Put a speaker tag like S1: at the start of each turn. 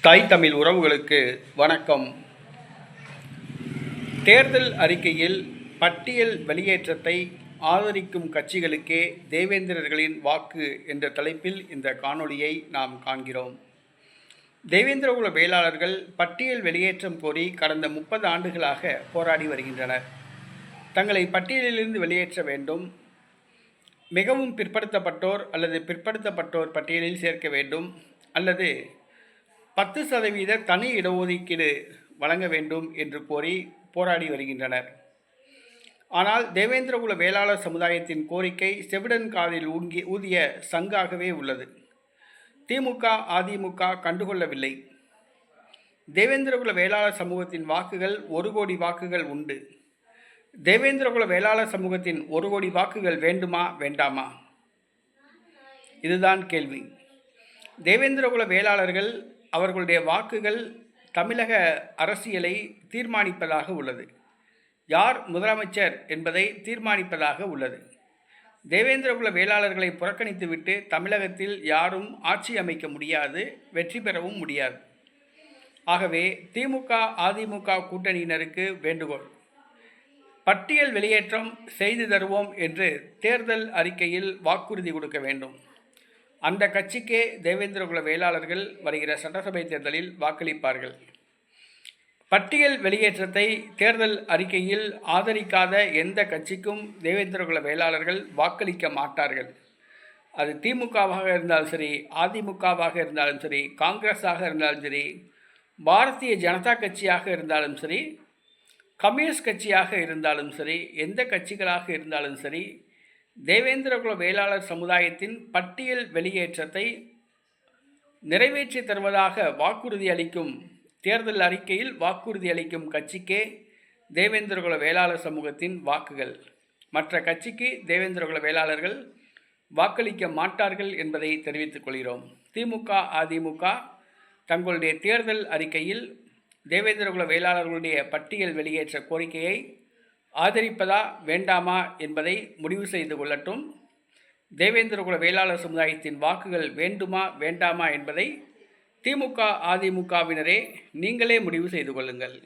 S1: தாய் தமிழ் உறவுகளுக்கு வணக்கம். தேர்தல் அறிக்கையில் பட்டியல் வெளியேற்றத்தை ஆதரிக்கும் கட்சிகளுக்கே தேவேந்திரர்களின் வாக்கு என்ற தலைப்பில் இந்த காணொளியை நாம் காண்கிறோம். தேவேந்திரகுல வேளாளர்கள் பட்டியல் வெளியேற்றம் கோரி கடந்த முப்பது ஆண்டுகளாக போராடி வருகின்றனர். தங்களை பட்டியலிலிருந்து வெளியேற்ற வேண்டும். மிகவும் பிற்படுத்தப்பட்டோர் அல்லது பிற்படுத்தப்பட்டோர் பட்டியலில் சேர்க்க வேண்டும். அல்லது பத்து சதவீத தனி இடஒதுக்கீடு வழங்க வேண்டும் என்று கோரி போராடி வருகின்றனர். ஆனால் தேவேந்திரகுல வேளாளர் சமுதாயத்தின் கோரிக்கை செவிடன் காதில் ஊங்கி ஊதிய சங்காகவே உள்ளது. திமுக அதிமுக கண்டுகொள்ளவில்லை. தேவேந்திரகுல வேளாளர் சமூகத்தின் வாக்குகள் ஒரு கோடி வாக்குகள் உண்டு. தேவேந்திரகுல வேளாளர் சமூகத்தின் ஒரு கோடி வாக்குகள் வேண்டுமா வேண்டாமா? இதுதான் கேள்வி. தேவேந்திரகுல வேளாளர்கள் அவர்களுடைய வாக்குகள் தமிழக அரசியலை தீர்மானிப்பதாக உள்ளது. யார் முதலமைச்சர் என்பதை தீர்மானிப்பதாக உள்ளது. தேவேந்திரகுல வேளாளர்களை புறக்கணித்துவிட்டு தமிழகத்தில் யாரும் ஆட்சி அமைக்க முடியாது வெற்றி பெறவும் முடியாது. ஆகவே திமுக அதிமுக கூட்டணியினருக்கு வேண்டுகோள். பட்டியல் வெளியேற்றம் செய்து தருவோம் என்று தேர்தல் அறிக்கையில் வாக்குறுதி கொடுக்க வேண்டும். அந்த கட்சிக்கே தேவேந்திரகுல வேளாளர்கள் வருகிற சட்டசபை தேர்தலில் வாக்களிப்பார்கள். பட்டியல் வெளியேற்றத்தை தேர்தல் அறிக்கையில் ஆதரிக்காத எந்த கட்சிக்கும் தேவேந்திரகுல வேளாளர்கள் வாக்களிக்க மாட்டார்கள். அது திமுகவாக இருந்தாலும் சரி அதிமுகவாக இருந்தாலும் சரி காங்கிரஸாக இருந்தாலும் சரி பாரதிய ஜனதா கட்சியாக இருந்தாலும் சரி கம்யூனிஸ்ட் கட்சியாக இருந்தாலும் சரி எந்த கட்சிகளாக இருந்தாலும் சரி தேவேந்திரகுல வேளாளர் சமுதாயத்தின் பட்டியல் வெளியேற்றத்தை நிறைவேற்றி தருவதாக வாக்குறுதி அளிக்கும் தேர்தல் அறிக்கையில் வாக்குறுதி அளிக்கும் கட்சிக்கே தேவேந்திரகுல வேளாளர் சமூகத்தின் வாக்குகள். மற்ற கட்சிக்கு தேவேந்திரகுல வேளாளர்கள் வாக்களிக்க மாட்டார்கள் என்பதை தெரிவித்துக் கொள்கிறோம். திமுக அதிமுக தங்களுடைய தேர்தல் அறிக்கையில் தேவேந்திரகுல வேளாளர்களுடைய பட்டியல் வெளியேற்ற கோரிக்கையை ஆதரிப்பதா வேண்டாமா என்பதை முடிவு செய்து கொள்ளட்டும். தேவேந்திரகுல வேளாளர் சமுதாயத்தின் வாக்குகள் வேண்டுமா வேண்டாமா என்பதை திமுக அதிமுகவினரே நீங்களே முடிவு செய்து கொள்ளுங்கள்.